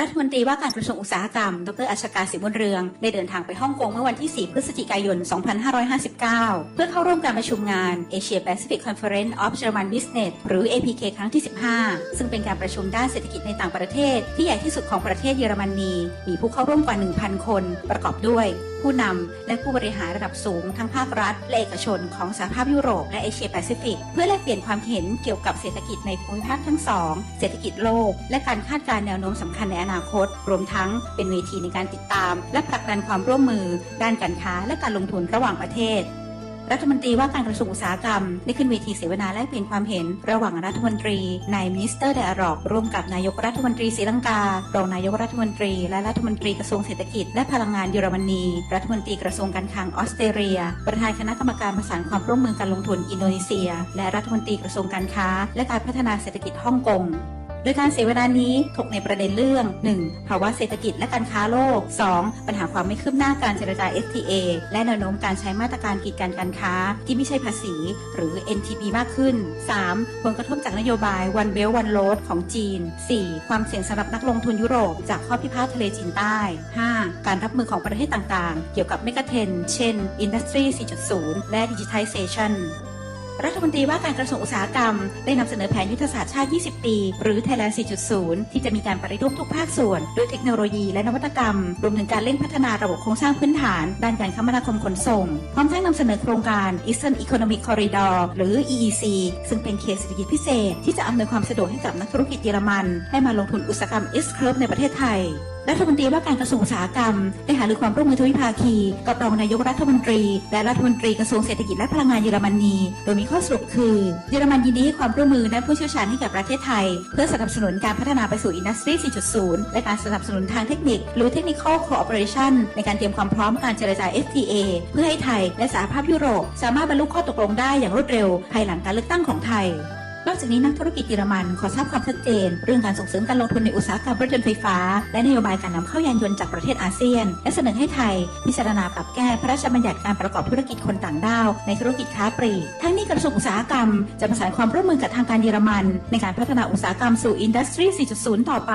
รัฐมนตรีว่าการกระทรวงอุตสาหกรรม ดรอัชกาศิบุญเรือง ได้เดินทางไปฮ่องกงเมื่อวันที่ 4 พฤศจิกายน 2559 เพื่อเข้าร่วมการประชุมงาน Asia Pacific Conference of German Business หรือ APK ครั้งที่ 15 ซึ่งเป็นการประชุมด้านเศรษฐกิจในต่างประเทศ ที่ใหญ่ที่สุดของประเทศเยอรมนี มีผู้เข้าร่วมกว่า 1,000 คน ประกอบด้วย ผู้นำและผู้บริหารระดับสูงทั้งภาครัฐ และเอกชนของสหภาพยุโรปและเอเชียแปซิฟิก เพื่อแลกเปลี่ยนความเห็นเกี่ยวกับเศรษฐกิจในภูมิภาคทั้งสองเศรษฐกิจโลก และการคาดการณ์แนวโน้มสำคัญในอนาคต รวมทั้งเป็นเวทีในการติดตาม และผลักดันความร่วมมือ ด้านการค้าและการลงทุนระหว่างประเทศ รัฐมนตรีว่าการกระทรวงอุตสาหกรรม ได้ขึ้นเวทีเสวนาแลกเปลี่ยนความเห็น ระหว่างรัฐมนตรีนายมินิสเตอร์ไดอะร็อกร่วมกับนายกรัฐมนตรีศรีลังการองนายกรัฐมนตรี และรัฐมนตรีกระทรวงเศรษฐกิจ และพลังงานเยอรมนี รัฐมนตรีกระทรวงการคลังออสเตรเลีย ประธานคณะกรรมการประสานความร่วมมือการลงทุนอินโดนีเซีย และรัฐมนตรีกระทรวงการค้า และการพัฒนาเศรษฐกิจฮ่องกง โดยการเสวนานี้ถกในประเด็นเรื่อง 1. ภาวะเศรษฐกิจและการค้าโลก 2. ปัญหาความไม่คืบหน้าการเจรจา FTA และแนวโน้มการใช้มาตรการกีดกันการค้า ที่ไม่ใช่ภาษี หรือ NTB มากขึ้น 3. ผลกระทบจากนโยบาย One Belt One Road ของจีน 4. ความเสี่ยงสำหรับนักลงทุนยุโรป จากข้อพิพาททะเลจีนใต้ 5. การรับมือของประเทศต่างๆ เกี่ยวกับเมกะเทนเช่น Industry 4.0 และ Digitization รัฐมนตรีว่าการกระทรวงอุตสาหกรรม ได้นำเสนอแผนยุทธศาสตร์ชาติ 20 ปี หรือ Thailand 4.0 ที่จะมีการปฏิรูปทุกภาคส่วนด้วยเทคโนโลยีและนวัตกรรม รวมถึงการเร่งพัฒนาระบบโครงสร้างพื้นฐาน ด้านการคมนาคมขนส่ง พร้อมทั้งนำเสนอโครงการ Eastern Economic Corridor หรือ EEC ซึ่งเป็นเขตเศรษฐกิจพิเศษ ที่จะอำนวยความสะดวกให้กับนักธุรกิจเยอรมัน ให้มาลงทุนอุตสาหกรรม S Curve ในประเทศไทย รัฐมนตรีว่าการกระทรวงอุตสาหกรรม ได้หารือความร่วมมือทวิภาคี กับรองนายกรัฐมนตรี และรัฐมนตรีกระทรวงเศรษฐกิจและพลังงานเยอรมนี โดยมีข้อสรุปคือเยอรมันยินดีให้ความร่วมมือด้านผู้เชี่ยวชาญให้กับประเทศไทย เพื่อสนับสนุนการพัฒนาไปสู่อินดัสทรี 4.0 และการสนับสนุนทางเทคนิค หรือ Technical Cooperation ในการเตรียมความพร้อมการเจรจา FTA เพื่อให้ไทยและสหภาพยุโรป สามารถบรรลุข้อตกลงได้อย่างรวดเร็ว ภายหลังการเลือกตั้งของไทย นอกจากนี้นักธุรกิจเยอรมันขอทราบความชัดเจน เรื่องการส่งเสริมการลงทุนในอุตสาหกรรมรถยนต์ไฟฟ้า และนโยบายการนำเข้ายานยนต์จากประเทศอาเซียน และเสนอให้ไทย พิจารณาปรับแก้พระราชบัญญัติการประกอบธุรกิจคนต่างด้าวในธุรกิจค้าปลีกทั้งนี้กระทรวงอุตสาหกรรม จะประสานความร่วมมือกับทางการเยอรมัน ในการพัฒนาอุตสาหกรรมสู่อินดัสทรี 4.0 ต่อไป